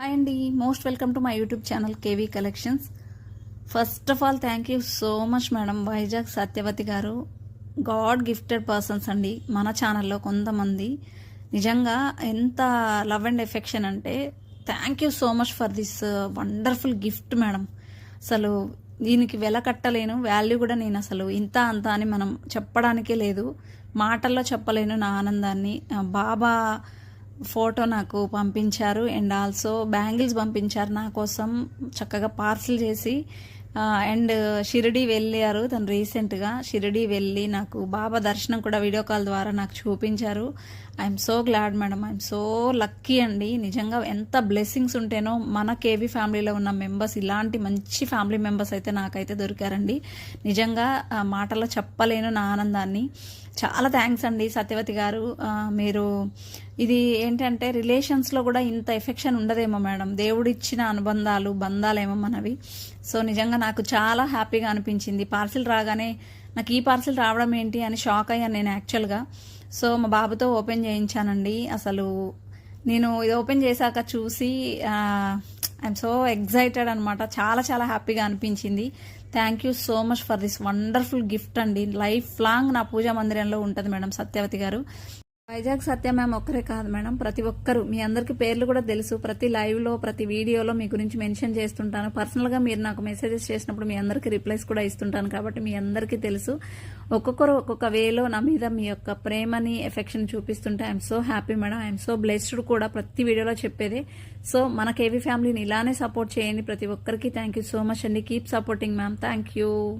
Hi అండి most welcome to my YouTube channel KV collections first of all thank you so much madam Vizag Satyavathi garu god gifted persons అండి మన ఛానల్లో కొంతమంది నిజంగా ఎంత love and affection అంటే thank you so much for this wonderful gift madam అసలు దీనికి వెల కట్టలేను వాల్యూ కూడా నేను అసలు ఇంత అంత అని మనం చెప్పడానికే లేదు మాటల్లో చెప్పలేను నా ఆనందాన్ని బాబా ఫోటో నాకు పంపించారు అండ్ ఆల్సో బ్యాంగిల్స్ పంపించారు నా కోసం చక్కగా పార్సిల్ చేసి అండ్ షిరిడి వెళ్ళారు. తను రీసెంట్గా షిరిడి వెళ్ళి నాకు బాబా దర్శనం కూడా వీడియో కాల్ ద్వారా నాకు చూపించారు. I'm so glad madam I'm so lucky అండి. నిజంగా ఎంత బ్లెస్సింగ్స్ ఉంటేనో మన కేవీ ఫ్యామిలీలో ఉన్న మెంబర్స్ ఇలాంటి మంచి ఫ్యామిలీ మెంబర్స్ అయితే నాకైతే దొరికారండి. నిజంగా మాటలో చెప్పలేను నా ఆనందాన్ని. చాలా థ్యాంక్స్ అండి సత్యవతి గారు. మీరు ఇది ఏంటంటే రిలేషన్స్లో కూడా ఇంత ఎఫెక్షన్ ఉండదేమో మేడం. దేవుడిచ్చిన అనుబంధాలు బంధాలేమో మనవి. సో నిజంగా నాకు చాలా హ్యాపీగా అనిపించింది. పార్సిల్ రాగానే నాకు ఈ పార్సిల్ రావడం ఏంటి అని షాక్ అయ్యాను నేను యాక్చువల్గా సో మా బాబుతో ఓపెన్ చేయించానండి. అసలు నేను ఇది ఓపెన్ చేశాక చూసి ఐఎమ్ సో ఎగ్జైటెడ్ అనమాట చాలా చాలా హ్యాపీగా అనిపించింది. Thank you so much for this wonderful gift అండి. లైఫ్ లాంగ్ నా పూజా మందిరంలో ఉంటుంది మేడం సత్యవతి గారు. వైజాగ్ సత్య మ్యామ్ ఒక్కరే కాదు మేడం ప్రతి ఒక్కరు. మీ అందరికీ పేర్లు కూడా తెలుసు. ప్రతి లైవ్లో ప్రతి వీడియోలో మీ గురించి మెన్షన్ చేస్తుంటాను. పర్సనల్గా మీరు నాకు మెసేజెస్ చేసినప్పుడు మీ అందరికీ రిప్లైస్ కూడా ఇస్తుంటాను కాబట్టి మీ అందరికీ తెలుసు. ఒక్కొక్కరు ఒక్కొక్క వేలో నా మీద మీ యొక్క ప్రేమని ఎఫెక్షన్ చూపిస్తుంటే I'm so happy madam. I'm so blessed కూడా ప్రతి వీడియోలో చెప్పేదే. సో మన కేవీ ఫ్యామిలీని ఇలానే సపోర్ట్ చేయండి ప్రతి ఒక్కరికి. థ్యాంక్ యూ సో మచ్ అండి. Keep supporting ma'am. Thank you.